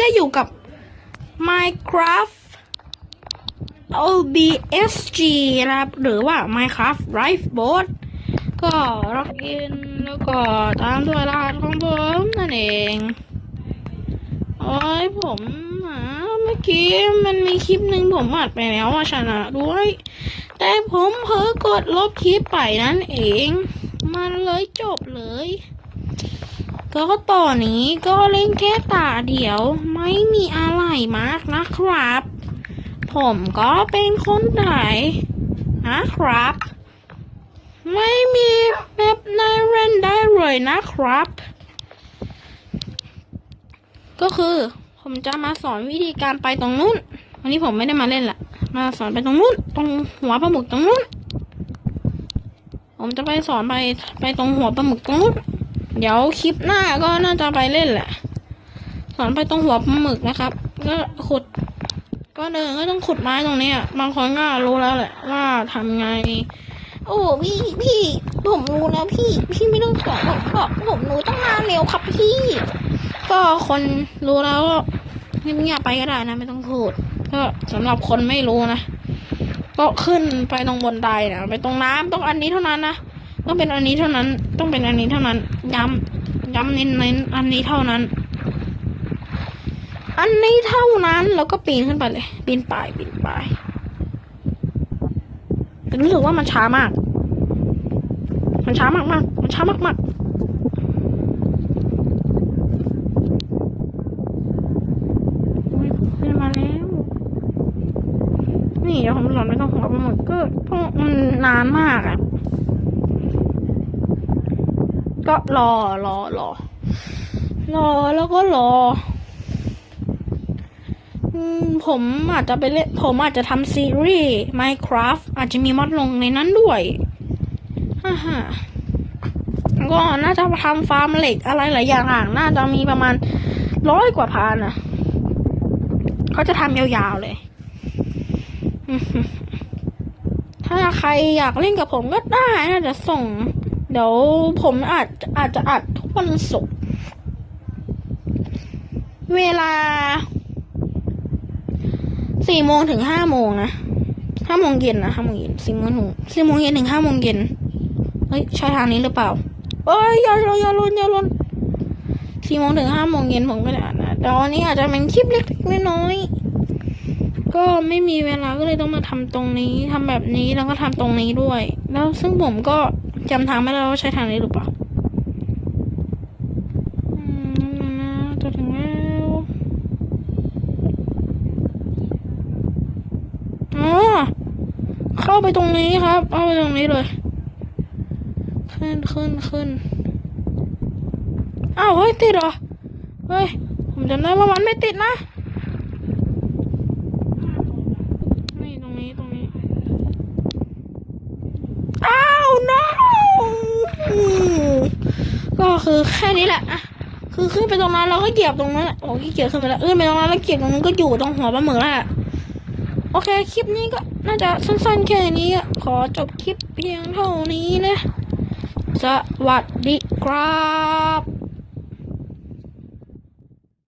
ก็อยู่กับ Minecraft OBSG นะครับ หรือว่า Minecraft Lifeboat ก็ล็อกอินแล้วก็ตามด้วยรหัสของผมนั่นเองโอ้ยผมหาเมื่อกี้มันมีคลิปหนึ่งผมอัดไปแล้วว่าชนะด้วย แต่ผมเผลอกดลบคลิปไปนั่นเอง มันเลยจบเลย ก็ต่อนนี้ก็เล่นแค่ตาเดียวไม่มีอะไรมากนะครับ ผมก็เป็นคนไทยนะครับ ไม่มีแบบนายเล่นได้เลยนะครับ ก็คือผมจะมาสอนวิธีการไปตรงนู้น วันนี้ผมไม่ได้มาเล่นละมาสอนไปตรงนู้น ตรงหัวปลาหมึกตรงนู้น ผมจะไปสอนไปไปตรงหัวปลาหมึกตรงนู้น เดี๋ยวคลิปหน้าก็น่าจะไปเล่นแหละสอนไปตรงหัวปลาหมึกนะครับ ก็ขุด ก็เดินก็ต้องขุดไม้ตรงนี้อะบางคนก็รู้แล้วแหละ ว่าทำไง โอ้พี่พี่ผมรู้แล้วพี่ พี่ไม่ต้องสอนผมหรอกผมรู้ตั้งนานแล้วครับพี่ ก็คนรู้แล้วก็เงียบๆไปก็ได้นะไม่ต้องพูดก็สำหรับคนไม่รู้นะก็ขึ้นไปตรงบนไดนะไปตรงน้ำต้องอันนี้เท่านั้นนะ ต้องเป็นอันนี้เท่านั้น ต้องเป็นอันนี้เท่านั้น ย้ำย้ำเน้นๆอันนี้เท่านั้น อันนี้เท่านั้น แล้วก็ปีนขึ้นไปเลย ปีนป่ายปีนป่ายแต่รู้สึกว่ามันช้ามาก มันช้ามากมากๆมันช้ามากมากๆอุ๊ยขึ้นมาแล้ว นี่เดี๋ยวผมสอนไม่ต้องหัวปหมึกก็เพราะมันนานมากอะ ก็รอรอรอรอแล้วก็รอผมอาจจะไปเล่นผมอาจจะทำซีรีส์ Minecraft อาจจะมีมอดลงในนั้นด้วยฮ่าฮ่าก็น่าจะทำฟาร์มเหล็กอะไรหลายอย่างน่าจะมีประมาณร้อยกว่าพันอะเขาจะทำยาวๆเลย ถ้าใครอยากเล่นกับผมก็ได้น่าจะส่ง เดี๋ยวผมอาจอาจจะอัดทุกวันศุกร์เวลาสี่โมงถึงห้าโมงนะห้าโมงเย็นนะห้าโมงเย็นสี่โมงถึงสี่โมงเย็นถึงห้าโมงเย็นเฮ้ยใช่ทางนี้หรือเปล่าเอ้ยอย่าลนอย่าลนอย่าลนสี่โมงถึงห้าโมงเย็นผมก็จะอ่านนะแต่วันนี้อาจจะเป็นคลิปเล็กๆน้อยๆก็ไม่มีเวลาก็เลยต้องมาทำตรงนี้ทำแบบนี้แล้วก็ทำตรงนี้ด้วย แล้วซึ่งผมก็ จำทางไม่ได้ว่าใช้ทางนี้หรือเปล่าอืมนะจะถึงแล้วอ๋อเข้าไปตรงนี้ครับ เข้าไปตรงนี้เลย ขึ้นขึ้นขึ้นอ้าวเฮ้ยติดเหรอ เฮ้ย ผมจำได้ว่ามันไม่ติดนะ นี่ตรงนี้ตรงนี้ อ้าว no ก็คือแค่นี้แหละอะคือขึ้นไปตรงนั้นเราก็เหยียบตรงนั้นแหละโอ้ขี้เกียจขึ้นไปแล้วขึ้นไปตรงนั้นแล้วเหยียบตรงนั้นก็อยู่ตรงหัวปลาหมึกแล้วอะโอเคคลิปนี้ก็น่าจะสั้นๆแค่นี้ขอจบคลิปเพียงเท่านี้นะสวัสดีครับ